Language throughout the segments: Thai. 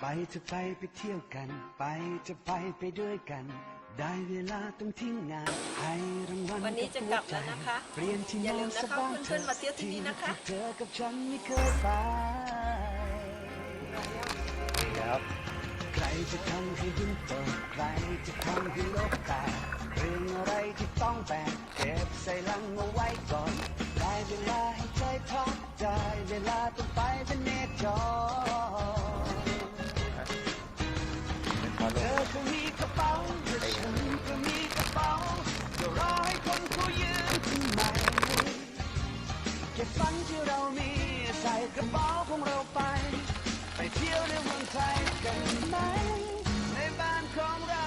ไปจะไปไปเที่ยวกัน ไปจะไปไปด้วยกัน ได้เวลาต้องทิ้งงานให้รางวัลวันนี้จะกลับแล้วนะคะเปลี่ยนที่อย่านลือนมนะคะสบายเพื่อนๆมาเที่ยวที่นี่นะคะที่เธอกับฉันไม่เคยไปครับใครจะทำให้ดินตกใครจะทำให้โลกแตกเรื่องอะไรที่ต้องแบกเก็บใส่ลังเอาไว้ก่อนได้เวลาให้ใจพักใจเวลาต้องไปเป็นเนจร มาเธลงอก็มีกระเป๋าและฉันก็มีกระเป๋าเดี๋ยวรอให้คนเขายืมทำไมเก็บฝันที่เรามีใส่กระเป๋าของเราไปไปเที่ยวในเมืองไทยกันไหมในบ้านของเรา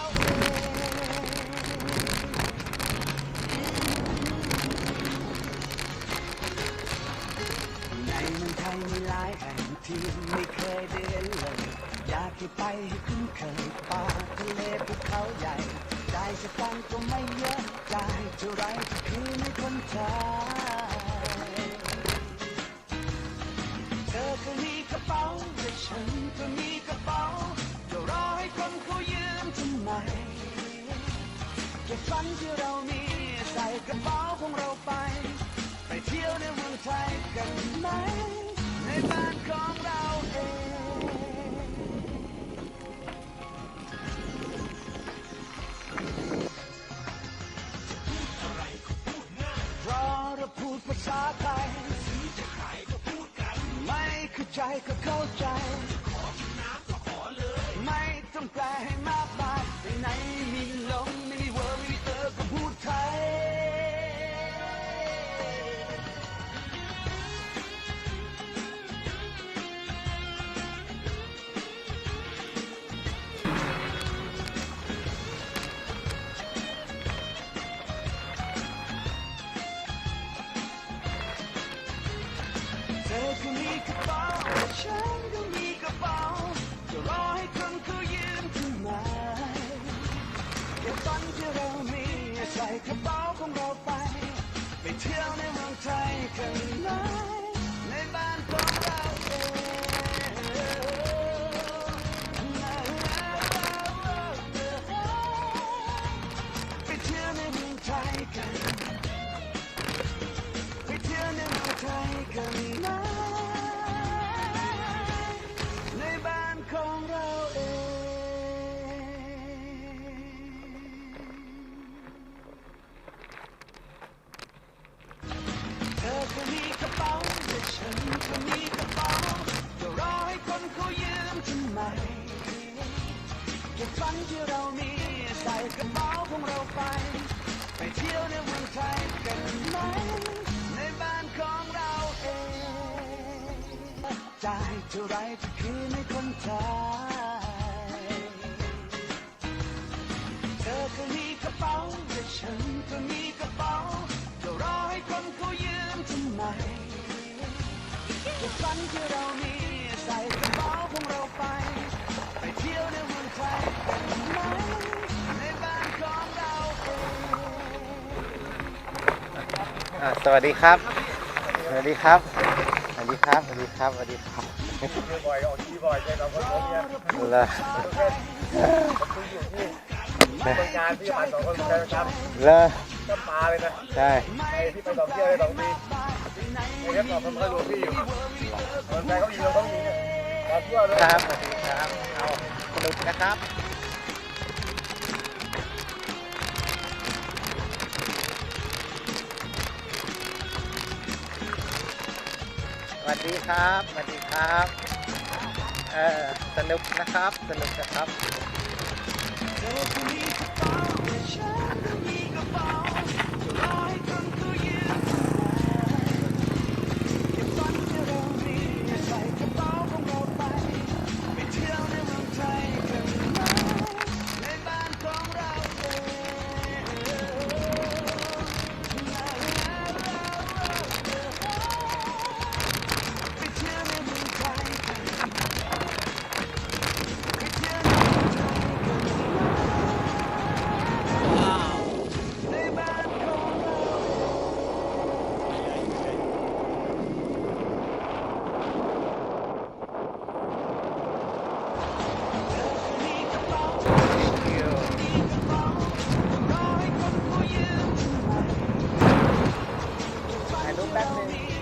ในเมืองไทยมีหลายแห่งที่ไม่เคยได้เห็นเลย อยากให้ไปให้คุ้นเคยป่าทะเลภูเขาใหญ่ใจ่ายสตางก็ไม่เยอะใจเท่าไรก็คือไม่คนไทยเธอก็มีกระเป๋าและฉันก็มีกระเป๋าจะรอให้คนเขายืมทำไมเก็บฝันที่เรามีใส่กระเป๋าของเราไป ไปเที่ยวในเมืองไทยกันไหมในบ้านของเราเอง ษาไทยซื้อจะขายก็พูดกัน ไม่เข้าใจก็เข้าใจ ขอกินน้ำก็ขอเลย ไม่ต้องแปลให้มากมายไปไหน กระเป๋าฉันก็มีกระเป๋าจะรอให้คนเขายืมทำไมเก็บฝันที่เรามีใส่กระ เก็บฝันที่เรามีใส่กระเป๋าของเราไป ไปเที่ยวในเมืองไทยกันไหมในบ้านของเราเองจ่ายเท่าไรจะคืนให้คนไทยเธอก็มีกระเป๋าและฉันก็มีกระเป๋าจะรอให้คนเขายืมทำไมฝันที่เรามีใส่กระเป๋าของเราไป ไปเที่ยวใน อ่าสวัสดีครับ สวัสดีครับ สวัสดีครับ สวัสดีครับ สวัสดีครับบ่อยออกที่บ่อยใจเราคนผมเนี่ยเลอคืออยู่ที่บางงานที่มาสองคนใช่ไหมครับเลอก็มาเลยนะ ใช่ไอ้ที่ไปสองเที่ยวได้สองปีไอ้เอฟสองคนก็รู้พี่อยู่คนไทยเขายิงเราเขายิงเนี่ยมาทั่วเลยครับ สวัสดีครับ เอาสนุกนะครับ สวัสดีครับสวัสดีครับเออสนุกนะครับสนุกนะครับ แ